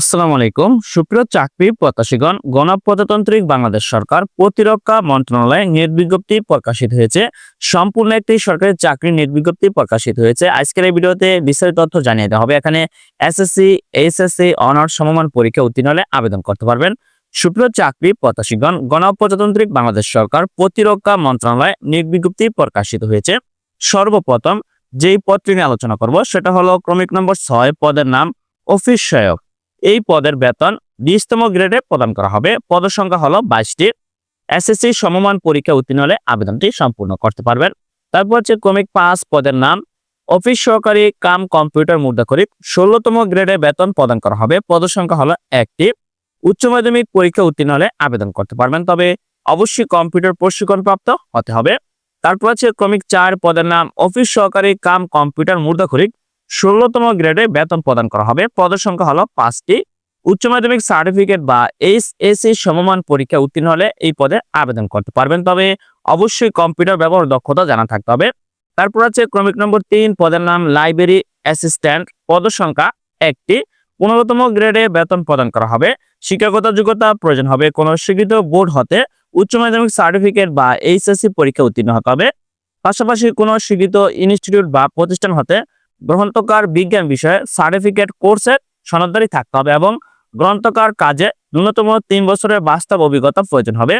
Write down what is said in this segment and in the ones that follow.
আসসালামু আলাইকুম। সুপ্রিয় চাকরি প্রত্যাশীগণ, গণপ্রজাতান্ত্রিক বাংলাদেশ সরকার প্রতিরক্ষা মন্ত্রণালয়ে নিয়োগ বিজ্ঞপ্তি প্রকাশিত হয়েছে। সম্পূর্ণ একটি সরকারি চাকরি নিয়োগ বিজ্ঞপ্তি প্রকাশিত হয়েছে। আজকের এই ভিডিওতে বিস্তারিত তথ্য জানিয়ে দেওয়া হবে। এখানে এসএসসি এইচএসসি অনার্স সমমান পরীক্ষা উত্তীর্ণ হলে আবেদন করতে পারবেন। সুপ্রিয় চাকরি প্রত্যাশীগণ, গণপ্রজাতান্ত্রিক বাংলাদেশ সরকার প্রতিরক্ষা মন্ত্রণালয়ে নিয়োগ বিজ্ঞপ্তি প্রকাশিত হয়েছে। সর্বপ্রথম যেই পদটি নিয়ে আলোচনা করব, সেটা হলো ক্রমিক নম্বর ছয়, পদের নাম অফিস সহায়ক। এই পদের বেতন বিশতম গ্রেডে প্রদান করা হবে। পদের সংখ্যা হলো বাইশটি। এসএসসি সমমান পরীক্ষা উত্তীর্ণ হলে আবেদনটি সম্পূর্ণ করতে পারবেন। তারপর হচ্ছে ক্রমিক পাঁচ পদের নাম। অফিস সহকারী কাম কম্পিউটার মুদ্রাকরিক ষোলোতম গ্রেডে বেতন প্রদান করা হবে। পদের সংখ্যা হলো একটি। উচ্চ মাধ্যমিক পরীক্ষা উত্তীর্ণ হলে আবেদন করতে পারবেন। তবে অবশ্যই কম্পিউটার প্রশিক্ষণ প্রাপ্ত হতে হবে। তারপর আছে ক্রমিক চার পদের নাম। অফিস সহকারী কাম কম্পিউটার মুদ্রাকরিক ষোলোতম গ্রেডে বেতন প্রদান করা হবে। পদের সংখ্যা হলো পাঁচটি। উচ্চ মাধ্যমিক সার্টিফিকেট বা এইচ এস সমমান পরীক্ষা উত্তীর্ণ হলে এই পদে আবেদন করতে পারবেন। তবে অবশ্যই কম্পিউটার ব্যবহার দক্ষতা জানা থাকতে হবে। তারপর আছে ক্রমিক নম্বর তিন, পদের নাম লাইব্রেরি অ্যাসিস্ট্যান্ট পদ সংখ্যা একটি। পনেরোতম গ্রেডে বেতন প্রদান করা হবে। শিক্ষাগত যোগ্যতা প্রয়োজন হবে। কোনো স্বীকৃত বোর্ড হতে উচ্চ মাধ্যমিক সার্টিফিকেট বা এইচএসসি পরীক্ষা উত্তীর্ণ হতে হবে। পাশাপাশি কোনো স্বীকৃত ইনস্টিটিউট বা প্রতিষ্ঠান হতে গ্রন্থকার বিজ্ঞান বিষয়ে সার্টিফিকেট কোর্সের সনদদারি থাকতে হবে এবং গ্রন্থকার কাজে ন্যূনতম তিন বছরের বাস্তব অভিজ্ঞতা প্রয়োজন হবে।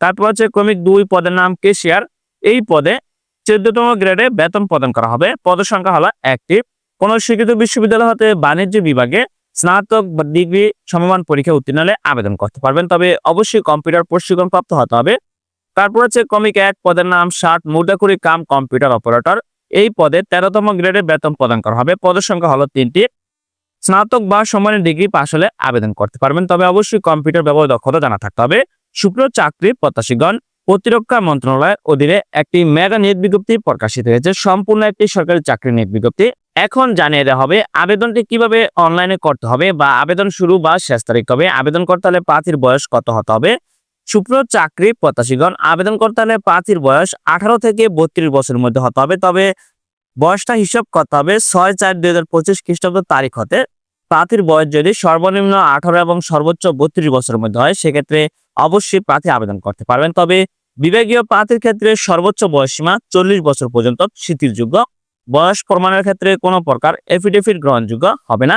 তারপর হচ্ছে ক্রমিক দুই পদের নাম কেশিয়ার। এই পদে চোদ্দতম গ্রেডে বেতন প্রদান করা হবে। পদের সংখ্যা হলো একটি। কোন স্বীকৃত বিশ্ববিদ্যালয় হতে বাণিজ্য বিভাগে স্নাতক ডিগ্রি সমমান পরীক্ষা উত্তীর্ণ হলে আবেদন করতে পারবেন। তবে অবশ্যই কম্পিউটার প্রশিক্ষণ প্রাপ্ত হতে হবে। তারপর হচ্ছে ক্রমিক এক পদের নাম ষাট মুদ্রাকুড়ি কাম কম্পিউটার অপারেটর। এই পদে তেরোতম গ্রেডে বেতন প্রদান করা হবে। পদের সংখ্যা হলো তিনটি। স্নাতক বা সমানের ডিগ্রি পাশ হলে আবেদন করতে পারবেন, তবে অবশ্যই কম্পিউটার ব্যবহার দক্ষতা জানা থাকতে হবে। সুপ্রিয় চাকরি প্রত্যাশীগণ, প্রতিরক্ষা মন্ত্রণালয়ের অধীনে একটি মেগা নিয়োগ বিজ্ঞপ্তি প্রকাশিত হয়েছে। সম্পূর্ণ একটি সরকারি চাকরি নিয়োগ বিজ্ঞপ্তি। এখন জানিয়ে দেওয়া হবে, আবেদনটি কীভাবে অনলাইনে করতে হবে বা আবেদন শুরু বা শেষ তারিখ হবে আবেদন করতে হলে প্রার্থীর বয়স কত হতে হবে? সুপ্রিয় চাকরি প্রত্যাশীগণ, আবেদন করতে হলে প্রার্থীর বয়স আঠারো থেকে বত্রিশ বছরের মধ্যে হতে হবে। তবে বয়সটা হিসাব করতে হবে, ছয় চার দুই হাজার পঁচিশ খ্রিস্টাব্দ তারিখ হতে। প্রার্থীর বয়স যদি সর্বনিম্ন আঠারো এবং সর্বোচ্চ বত্রিশ বছরের মধ্যে হয়, সেক্ষেত্রে অবশ্যই প্রার্থী আবেদন করতে পারবেন। তবে বিভাগীয় প্রার্থীর ক্ষেত্রে সর্বোচ্চ বয়সীমা চল্লিশ বছর পর্যন্ত শিথিলযোগ্য। বয়স প্রমাণের ক্ষেত্রে কোনো প্রকার এফিডেভিট গ্রহণযোগ্য হবে না।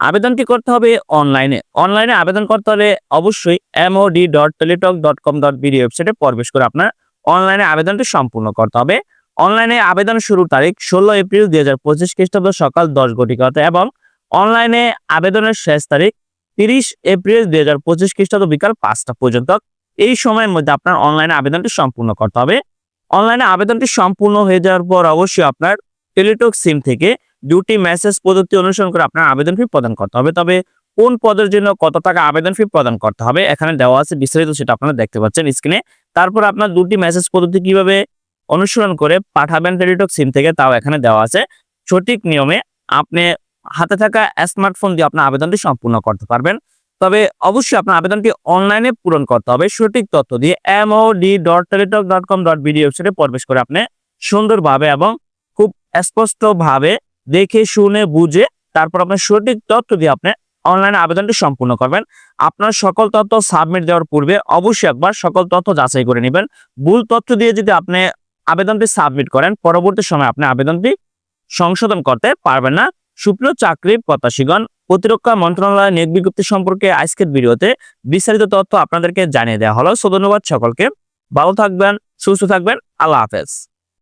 আবেদনটি করতে হবে অনলাইনে? অনলাইনে আবেদন করতে হলে অবশ্যই MOD dot Teletalk dot com dot BD ওয়েবসাইটে প্রবেশ করে আপনার অনলাইনে আবেদনটি সম্পূর্ণ করতে হবে। অনলাইনে আবেদন শুরুর তারিখ ষোলো এপ্রিল দুই হাজার পঁচিশ খ্রিস্টাব্দ সকাল দশ ঘটিকাতে এবং অনলাইনে আবেদনের শেষ তারিখ তিরিশ এপ্রিল দুই হাজার পঁচিশ খ্রিস্টাব্দ বিকাল পাঁচটা পর্যন্ত। এই সময়ের মধ্যে আপনার অনলাইনে আবেদনটি সম্পূর্ণ করতে হবে। অনলাইনে আবেদনটি সম্পূর্ণ হয়ে যাওয়ার পর অবশ্যই আপনার টেলিটক সিম থেকে দুটি মেসেজ পদ্ধতি অনুসরণ করে আপনার আবেদন ফি প্রদান করতে হবে। তবে কোন পদের জন্য কত টাকা আবেদন ফি প্রদান করতে হবে এখানে দেওয়া আছে বিস্তারিত, সেটা আপনারা দেখতে পাচ্ছেন স্ক্রিনে তারপর আপনার দুটি মেসেজ পদ্ধতি কীভাবে অনুসরণ করে পাঠাবেন টেলিটক সিম থেকে, তাও এখানে দেওয়া আছে। সঠিক নিয়মে আপনি হাতে থাকা স্মার্টফোন দিয়ে আপনার আবেদনটি সম্পূর্ণ করতে পারবেন। তবে অবশ্যই আপনার আবেদনটি অনলাইনে পূরণ করতে হবে। সঠিক তথ্য দিয়ে MOD dot Teletalk dot com dot BD ওয়েবসাইটে প্রবেশ করে আপনি সুন্দরভাবে এবং খুব স্পষ্টভাবে দেখে, শুনে, বুঝে তারপর আপনার সঠিক তথ্য দিয়ে আপনি অনলাইনে আবেদনটি সম্পূর্ণ করবেন। আপনার সকল তথ্য সাবমিট দেওয়ার পূর্বে অবশ্যই একবার সকল তথ্য যাচাই করে নেবেন। ভুল তথ্য দিয়ে যদি আপনি আবেদনটি সাবমিট করেন, পরবর্তী সময় আপনি আবেদনটি সংশোধন করতে পারবেন না। সুপ্রিয় চাকরি প্রত্যাশীগণ, প্রতিরক্ষা মন্ত্রণালয় নিয়োগ বিজ্ঞপ্তি সম্পর্কে আজকের ভিডিওতে বিস্তারিত তথ্য আপনাদেরকে জানিয়ে দেওয়া হলো। সো ধন্যবাদ সকলকে। ভালো থাকবেন, সুস্থ থাকবেন। আল্লাহ হাফেজ।